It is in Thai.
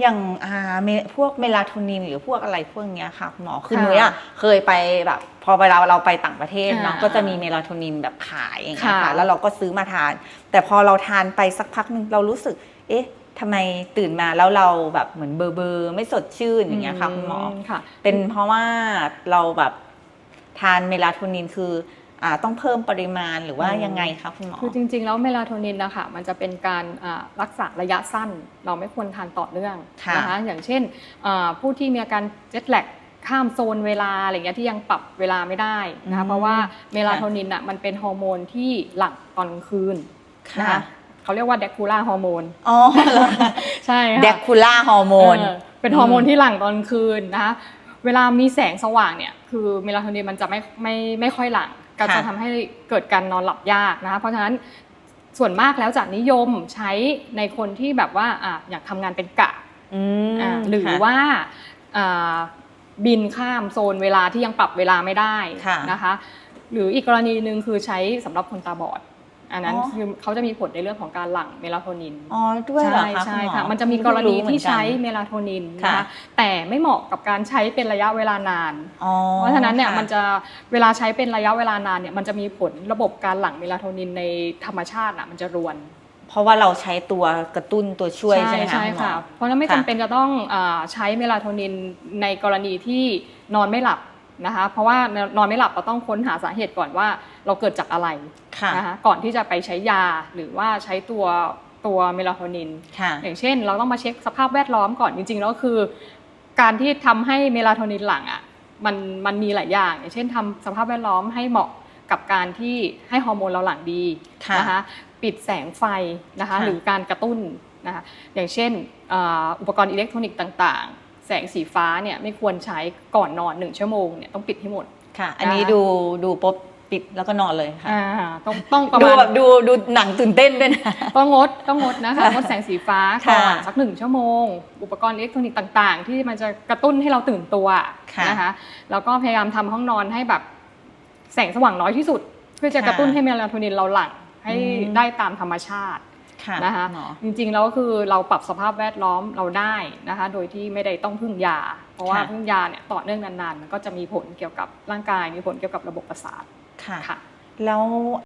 อย่างอ่าเมพวกเมลาโทนินหรือพวกอะไรพวกเนี้ยค่ะคุณหมอคือค่ะนุ้ยอะเคยไปแบบพอเวลาเราไปต่างประเทศเนาะอ่าก็จะมีเมลาโทนินแบบขายอย่างเงี้ยค่ะค่ะ แล้วเราก็ซื้อมาทาน แต่พอเราทานไปสักพักหนึงเรารู้สึก เอ๊ะทำไมตื่นมาแล้วเราแบบเหมือนเบอร์เบอร์ไม่สดชื่นอย่างเงี้ยค่ะคุณหมอ ค่ะ เป็นเพราะว่าเราแบบทานเมลาโทนินคืออ่า ต้องเพิ่มปริมาณหรือว่าอืมยังไงคะคุณหมอ คือจริง ๆ แล้วเมลาโทนินนะคะมันจะเป็นการอ่ารักษาระยะสั้น เราไม่ควรทานต่อเนื่องค่ะนะคะอย่างเช่นอ่าผู้ที่มีอาการเจ็ตแลกข้ามโซนเวลาอะไรเงี้ยที่ยังปรับเวลาไม่ได้นะคะอืมเพราะว่าเมลาโทนินอะมันเป็นฮอร์โมนที่หลั่งตอนกลางคืนนะค่ะคะเขาเรียกว่าเดคูล่าฮอร์โมนอ๋อเหรอใช่ค่ะเดคูล่าฮอร์โมนเออเป็นฮอร์โมนที่หลั่งตอนกลางคืนนะคะเวลามีแสงสว่างเนี่ยคือเมลาโทนินมันจะไม่ไม่ไม่ค่อยหลั่ง ก็จะค่ะทำให้เกิดการนอนหลับยากนะคะเพราะฉะนั้นส่วนมากแล้วจะนิยมใช้ในคนที่แบบว่าอะอยากทำงานเป็นกะอืมอะหรือค่ะว่าอ่าบินข้ามโซนเวลาที่ยังปรับเวลาไม่ได้ค่ะนะคะ หรืออีกกรณีหนึ่งคือใช้สำหรับคนตาบอด อันนั้นอ๋อ คือเขาจะมีผลในเรื่องของการหลั่งเมลาโทนิน อ๋อด้วยเหรอใช่คะใช่ณหอ ค่ะมันจะมีกรณีที่ใช้เพิ่งรู้เหมือนกันเมลาโทนินค่ะนะคะแต่ไม่เหมาะกับการใช้เป็นระยะเวลานาน อ๋อเพราะฉะนั้นเนี่ยค่ มันจะเวลาใช้เป็นระยะเวลานานเนี่ยมันจะมีผลระบบการหลั่งเมลาโทนินในธรรมชาติอะมันจะรวน เพราะว่าเราใช้ตัวกระตุ้นตัวช่วยใช่ไหมคะใช่ณหมอ ค่ะ เพราะฉะนั้นไม่ค่ะจำเป็นจะต้องอาใช้เมลาโทนินในกรณีที่นอนไม่หลับนะคะ เพราะว่านอนไม่หลับเราต้องค้นหาสาเหตุก่อนว่าเราเกิดจากอะไรค่ะ นะคะก่อนที่จะไปใช้ยาหรือว่าใช้ตัวตัวเมลาโทนินค่ะอย่างเช่น เราต้องมาเช็คสภาพแวดล้อมก่อนจริงๆแล้วคือ การที่ทำให้เมลาโทนินหลั่งอะมันมันมีหลายอย่าง อย่างเช่นทำสภาพแวดล้อมให้เหมาะกับการที่ให้ฮอร์โมนเราหลั่งดีค่ะนะคะปิดแสงไฟนะคะค่ะหรือการกระตุ้นนะคะอย่างเช่นอ่าอุปกรณ์อิเล็กทรอนิกส์ต่างๆ แสงสีฟ้าเนี่ยไม่ควรใช้ก่อนนอนหนึ่งชั่วโมงเนี่ยต้องปิดให้หมดค่ะ อันนี้นะคะดูดูปุ๊บ ปิดแล้วก็นอนเลยค่ะอ่าต้องต้องประดูมาณ แบบดูดูหนังตื่นเต้นด้วยนะต้องงดต้องงดนะคะค่ะงดแสงสีฟ้าค่ะก่อนสักหนึ่งชั่วโมง อุปกรณ์อิเล็กทรอนิกส์ต่างๆ ที่มันจะกระตุ้นให้เราตื่นตัวค่ะนะคะแล้วก็พยายามทำห้องนอนให้แบบแสงสว่างน้อยที่สุด เพื่อจะกระตุ้นให้เมลาโทนินเราหลั่งให้อืม ได้ตามธรรมชาติค่ะนะคะหมอ จริงๆแล้วก็คือเราปรับสภาพแวดล้อมเราได้นะคะ โดยที่ไม่ได้ต้องพึ่งยา เพราะว่าค่ะ พึ่งยาเนี่ยต่อเนื่องนานๆมันก็จะมีผลเกี่ยวกับร่างกายมีผลเกี่ยวกับระบบประสาท ค่ะ ค่ะ แล้ว